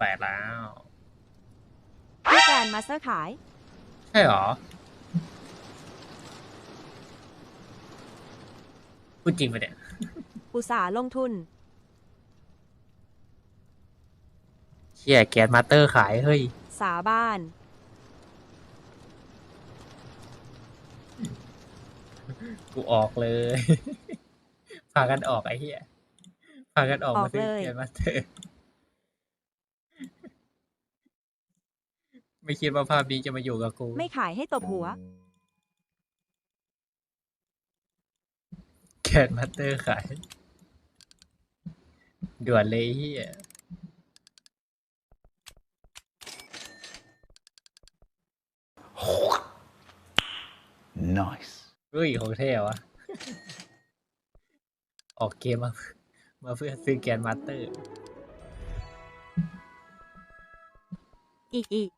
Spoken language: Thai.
แปดแล้วพี่แกรนมาสเตอร์ขาย ใช่หรอพูดจริงปะเนี่ยอุตสาห์ลงทุน เชี่ยแกนมาสเตอร์ขายเฮ้ยสาบ้าน กูออกเลย พากันออกไอ้เหี้ยพากันออกออมากซื้อเลย แกนมาสเตอร์ ไม่คิดว่าภาพนี้จะมาอยู่กับกู ไม่ขายให้ตบหัวแกนมาสเตอร์ขาย ด่วนเลยไอ้เฮีย Nice. เฮ้ยของเท่วะ ออกเกมมามาเพื่อซื้อแกนมาสเตอร์ อีกอีก